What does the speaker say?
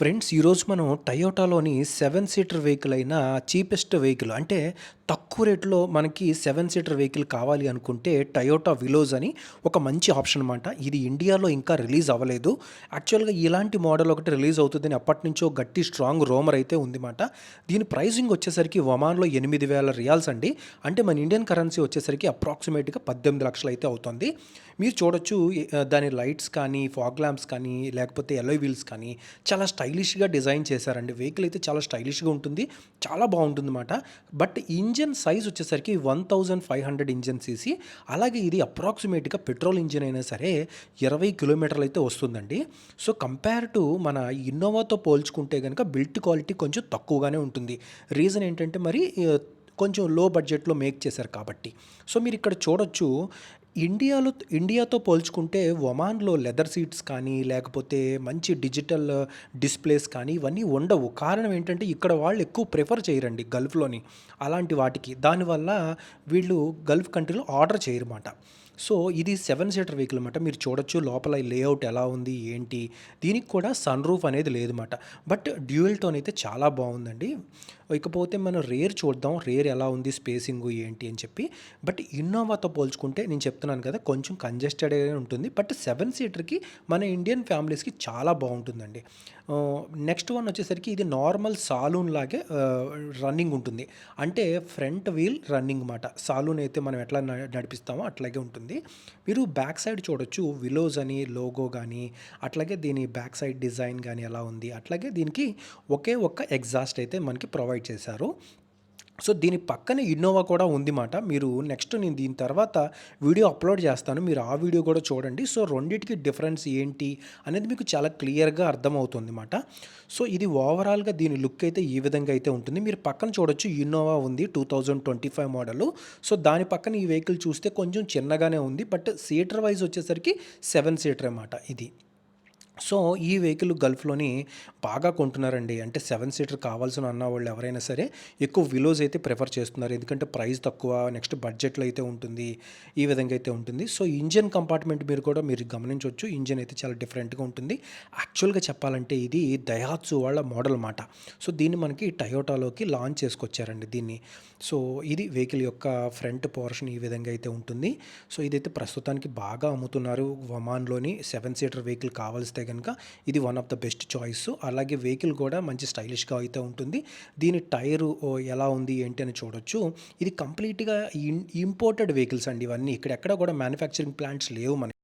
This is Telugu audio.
ఫ్రెండ్స్ ఈరోజు మనం టయోటాలోని సెవెన్ సీటర్ వెహికల్ అయిన చీపెస్ట్ వెహికల్ అంటే తక్కువ రేట్లో మనకి సెవెన్ సీటర్ వెహికల్ కావాలి అనుకుంటే టయోటా విలోజ్ అని ఒక మంచి ఆప్షన్ అనమాట ఇది ఇండియాలో ఇంకా రిలీజ్ అవ్వలేదు. యాక్చువల్గా ఇలాంటి మోడల్ ఒకటి రిలీజ్ అవుతుందని అప్పటి నుంచో గట్టి స్ట్రాంగ్ రోమర్ అయితే ఉందిమాట దీని ప్రైజింగ్ వచ్చేసరికి ఒమాన్లో ఎనిమిది వేల రియాల్స్ అండి. అంటే మన ఇండియన్ కరెన్సీ వచ్చేసరికి అప్రాక్సిమేట్గా పద్దెనిమిది లక్షలు అయితే అవుతుంది. మీరు చూడొచ్చు దాని లైట్స్ కానీ ఫాగ్ ల్యాంప్స్ కానీ లేకపోతే ఎల్లో వీల్స్ కానీ చాలా స్టైలిష్గా డిజైన్ చేశారండి. వెహికల్ అయితే చాలా స్టైలిష్గా ఉంటుంది. చాలా బాగుంటుంది అన్నమాట బట్ ఇంజన్ సైజ్ వచ్చేసరికి one thousand five hundred engine CC. అలాగే ఇది అప్రాక్సిమేట్గా పెట్రోల్ ఇంజన్ అయినా సరే ఇరవై కిలోమీటర్లు అయితే వస్తుందండి. సో కంపేర్ టు మన ఇన్నోవాతో పోల్చుకుంటే కనుక బిల్ట్ క్వాలిటీ కొంచెం తక్కువగానే ఉంటుంది. రీజన్ ఏంటంటే మరి కొంచెం లో బడ్జెట్లో మేక్ చేశారు కాబట్టి. సో మీరు ఇక్కడ చూడొచ్చు ఇండియాలో ఇండియాతో పోల్చుకుంటే ఒమాన్లో లెదర్ సీట్స్ కానీ లేకపోతే మంచి డిజిటల్ డిస్ప్లేస్ కానీ ఇవన్నీ ఉండవు. కారణం ఏంటంటే ఇక్కడ వాళ్ళు ఎక్కువ ప్రిఫర్ చేయరండి గల్ఫ్లోని అలాంటి వాటికి. దానివల్ల వీళ్ళు గల్ఫ్ కంట్రీలో ఆర్డర్ చేయరన్నమాట. సో ఇది సెవెన్ సీటర్ వెహికల్ అనమాట మీరు చూడొచ్చు లోపల లేఅవుట్ ఎలా ఉంది ఏంటి? దీనికి కూడా సన్ రూఫ్ అనేది లేదన్నమాట. బట్ డ్యూయల్ టోన్ అయితే చాలా బాగుందండి. ఇకపోతే మనం రేర్ చూద్దాం రేర్ ఎలా ఉంది స్పేసింగ్ ఏంటి అని చెప్పి. బట్ ఇన్నోవాతో పోల్చుకుంటే నేను చెప్తున్నాను కదా కొంచెం కంజెస్టెడ్ ఉంటుంది. బట్ సెవెన్ సీటర్కి మన ఇండియన్ ఫ్యామిలీస్కి చాలా బాగుంటుందండి. నెక్స్ట్ వన్ వచ్చేసరికి ఇది నార్మల్ సాలూన్ లాగే రన్నింగ్ ఉంటుంది. అంటే ఫ్రంట్ వీల్ రన్నింగ్ మాట. సాలూన్ అయితే మనం ఎట్లా నడిపిస్తామో అట్లాగే ఉంటుంది. మీరు బ్యాక్ సైడ్ చూడొచ్చు విలోజ్ అని లోగో కానీ అట్లాగే దీని బ్యాక్ సైడ్ డిజైన్ కానీ ఎలా ఉంది అట్లాగే దీనికి ఒకే ఒక్క ఎగ్జాస్ట్ అయితే మనకి ప్రొవైడ్ చేశారు. సో దీని పక్కనే ఇన్నోవా కూడా ఉంది మాట. మీరు నెక్స్ట్ నేను దీని తర్వాత వీడియో అప్లోడ్ చేస్తాను. మీరు ఆ వీడియో కూడా చూడండి. సో రెండింటికి డిఫరెన్స్ ఏంటి అనేది మీకు చాలా క్లియర్గా అర్థమవుతుంది మాట. సో ఇది ఓవరాల్గా దీని లుక్ అయితే ఈ విధంగా అయితే ఉంటుంది. మీరు పక్కన చూడొచ్చు ఇన్నోవా ఉంది two thousand twenty five model. So దాని పక్కన ఈ వెహికల్ చూస్తే కొంచెం చిన్నగానే ఉంది. బట్ సీటర్ వైజ్ వచ్చేసరికి సెవెన్ సీటర్ అన్నమాట ఇది. సో ఈ వెహికల్ గల్ఫ్లోని బాగా కొంటున్నారండి. అంటే సెవెన్ సీటర్ కావాల్సిన అన్న వాళ్ళు ఎవరైనా సరే ఎక్కువ విలోజ్ అయితే ప్రిఫర్ చేస్తున్నారు. ఎందుకంటే ప్రైస్ తక్కువ నెక్స్ట్ బడ్జెట్లో అయితే ఉంటుంది ఈ విధంగా అయితే ఉంటుంది. సో ఇంజన్ కంపార్ట్మెంట్ మీరు కూడా మీరు గమనించవచ్చు. ఇంజన్ అయితే చాలా డిఫరెంట్గా ఉంటుంది. యాక్చువల్గా చెప్పాలంటే ఇది దయాత్సు వాళ్ళ మోడల్ మాట సో దీన్ని మనకి టయోటాలోకి లాంచ్ చేసుకొచ్చారండి దీన్ని. సో ఇది వెహికల్ యొక్క ఫ్రంట్ పోర్షన్ ఈ విధంగా అయితే ఉంటుంది. సో ఇదైతే ప్రస్తుతానికి బాగా అమ్ముతున్నారు. వమాన్లోని సెవెన్ సీటర్ వెహికల్ కావాల్స్తే కనుక ఇది one of the best choice అలాగే వెహికల్ కూడా మంచి స్టైలిష్గా అయితే ఉంటుంది. దీని టైరు ఎలా ఉంది ఏంటి అని చూడొచ్చు. ఇది కంప్లీట్గా ఇంపోర్టెడ్ వెహికల్స్ అండి ఇవన్నీ. ఇక్కడ ఎక్కడ కూడా మ్యానుఫ్యాక్చరింగ్ ప్లాంట్స్ లేవు మనకి.